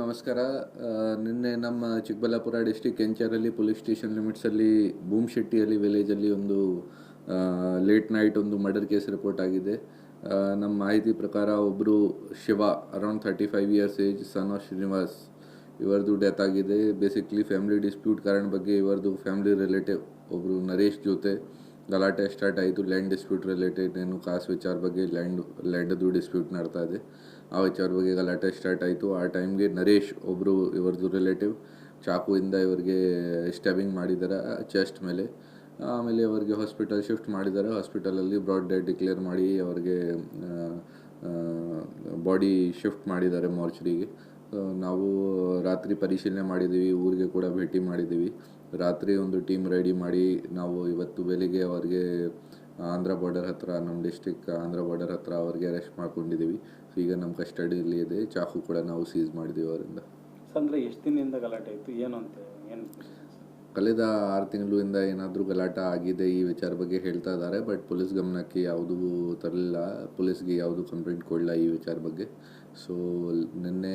ನಮಸ್ಕಾರ. ನಿನ್ನೆ ನಮ್ಮ ಚಿಕ್ಕಬಳ್ಳಾಪುರ ಡಿಸ್ಟಿಕ್ ಕೆಂಚಾರಲ್ಲಿ ಪೊಲೀಸ್ ಸ್ಟೇಷನ್ ಲಿಮಿಟ್ಸಲ್ಲಿ ಭೂಮ್ಶೆಟ್ಟಿಯಲ್ಲಿ ವಿಲೇಜಲ್ಲಿ ಒಂದು ಲೇಟ್ ನೈಟ್ ಒಂದು ಮರ್ಡರ್ ಕೇಸ್ ರಿಪೋರ್ಟ್ ಆಗಿದೆ. ನಮ್ಮ ಮಾಹಿತಿ ಪ್ರಕಾರ ಒಬ್ಬರು Shiva, around thirty five years age son of Srinivas, ಇವರದು death ಆಗಿದೆ. ಬೇಸಿಕ್ಲಿ ಫ್ಯಾಮಿಲಿ ಡಿಸ್ಪ್ಯೂಟ್ ಕಾರಣ ಬಗ್ಗೆ ಇವರದು ಫ್ಯಾಮಿಲಿ ರಿಲೇಟಿವ್ ಒಬ್ಬರು ನರೇಶ್ ಜೊತೆ. ಗಲಾಟೆ ಸ್ಟಾರ್ಟ್ ಆಯಿತು. ಲ್ಯಾಂಡ್ ಡಿಸ್ಪ್ಯೂಟ್ ರಿಲೇಟೆಡ್ ಏನು ಕಾಸು ವಿಚಾರ ಬಗ್ಗೆ ಲ್ಯಾಂಡ್ ಲ್ಯಾಂಡದು ಡಿಸ್ಪ್ಯೂಟ್ ನಡ್ತಾ ಇದೆ. ಆ ವಿಚಾರ ಬಗ್ಗೆ ಗಲಾಟೆ ಸ್ಟಾರ್ಟ್ ಆಯಿತು. ಆ ಟೈಮ್ಗೆ ನರೇಶ್ ಒಬ್ಬರು ಇವ್ರದ್ದು ರಿಲೇಟಿವ್ ಚಾಕುವಿಂದ ಇವರಿಗೆ ಸ್ಟಬಿಂಗ್ ಮಾಡಿದ್ದಾರೆ ಚೆಸ್ಟ್ ಮೇಲೆ. ಆಮೇಲೆ ಅವರಿಗೆ ಹಾಸ್ಪಿಟಲ್ ಶಿಫ್ಟ್ ಮಾಡಿದ್ದಾರೆ ಹಾಸ್ಪಿಟಲಲ್ಲಿ ಬ್ರಾಡ್ ಡೆಡ್ ಡಿಕ್ಲೇರ್ ಮಾಡಿ ಅವರಿಗೆ ಬಾಡಿ ಶಿಫ್ಟ್ ಮಾಡಿದ್ದಾರೆ ಮಾರ್ಚರಿಗೆ ನಾವು ರಾತ್ರಿ ಪರಿಶೀಲನೆ ಮಾಡಿದ್ದೀವಿ ಊರಿಗೆ ಕೂಡ ಭೇಟಿ ಮಾಡಿದ್ದೀವಿ. ರಾತ್ರಿ ಒಂದು ಟೀಮ್ ರೆಡಿ ಮಾಡಿ ನಾವು ಇವತ್ತು ಬೆಳಿಗ್ಗೆ ಅವರಿಗೆ ಆಂಧ್ರ ಬಾರ್ಡರ್ ಹತ್ರ ನಮ್ಮ ಡಿಸ್ಟಿಕ್ ಆಂಧ್ರ ಬಾರ್ಡರ್ ಹತ್ರ ಅವ್ರಿಗೆ ಅರೆಸ್ಟ್ ಮಾಡ್ಕೊಂಡಿದ್ದೀವಿ. ಸೊ ಈಗ ನಮ್ಮ ಕಸ್ಟಡಿಯಲ್ಲಿ ಇದೆ ಚಾಕು ಕೂಡ ನಾವು ಸೀಸ್ ಮಾಡಿದ್ದೀವಿ ಅವರಿಂದ. ಅಂದರೆ ಎಷ್ಟು ದಿನದಿಂದ ಗಲಾಟೆ ಇತ್ತು ಏನು ಅಂತ ಏನು ಕಳೆದ ಆರು ತಿಂಗಳಿಂದ ಏನಾದರೂ ಗಲಾಟ ಆಗಿದೆ ಈ ವಿಚಾರ ಬಗ್ಗೆ ಹೇಳ್ತಾ ಇದ್ದಾರೆ ಬಟ್ ಪೊಲೀಸ್ ಗಮನಕ್ಕೆ ಯಾವುದೂ ತರಲಿಲ್ಲ. ಪೊಲೀಸ್ಗೆ ಯಾವುದು ಕಂಪ್ಲೇಂಟ್ ಕೊಡಲಿಲ್ಲ ಈ ವಿಚಾರ ಬಗ್ಗೆ. ಸೊ ನಿನ್ನೆ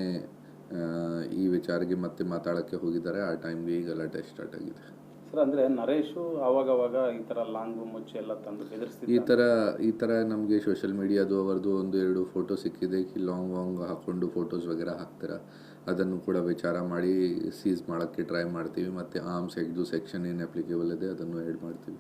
ಈ ವಿಚಾರಕ್ಕೆ ಮತ್ತೆ ಮಾತಾಡೋಕ್ಕೆ ಹೋಗಿದ್ದಾರೆ. ಆ ಟೈಮ್ಗೆ ಈ ಗಲಾಟೆ ಸ್ಟಾರ್ಟ್ ಆಗಿದೆ. ಸರ್ ಅಂದರೆ ನರೇಶು ಆವಾಗವಾಗ ಈ ಥರ ಲಾಂಗು ಮುಚ್ಚೆ ಎಲ್ಲ ತಂದು ಈ ಥರ ಈ ಥರ ನಮಗೆ ಸೋಷಿಯಲ್ ಮೀಡಿಯಾದು ಅವರದು ಒಂದು ಎರಡು ಫೋಟೋ ಸಿಕ್ಕಿದೆ. ಕಿ ಲಾಂಗ್ ವಾಂಗ್ ಹಾಕ್ಕೊಂಡು ಫೋಟೋಸ್ ವಗೇರ ಹಾಕ್ತೀರಾ? ಅದನ್ನು ಕೂಡ ವಿಚಾರ ಮಾಡಿ ಸೀಸ್ ಮಾಡೋಕ್ಕೆ ಟ್ರೈ ಮಾಡ್ತೀವಿ. ಮತ್ತು ಆರ್ಮ್ಸ್ ಎಗ್ದು ಸೆಕ್ಷನ್ ಏನು ಅಪ್ಲಿಕೇಬಲ್ ಇದೆ ಅದನ್ನು ಆ್ಯಡ್ ಮಾಡ್ತೀವಿ.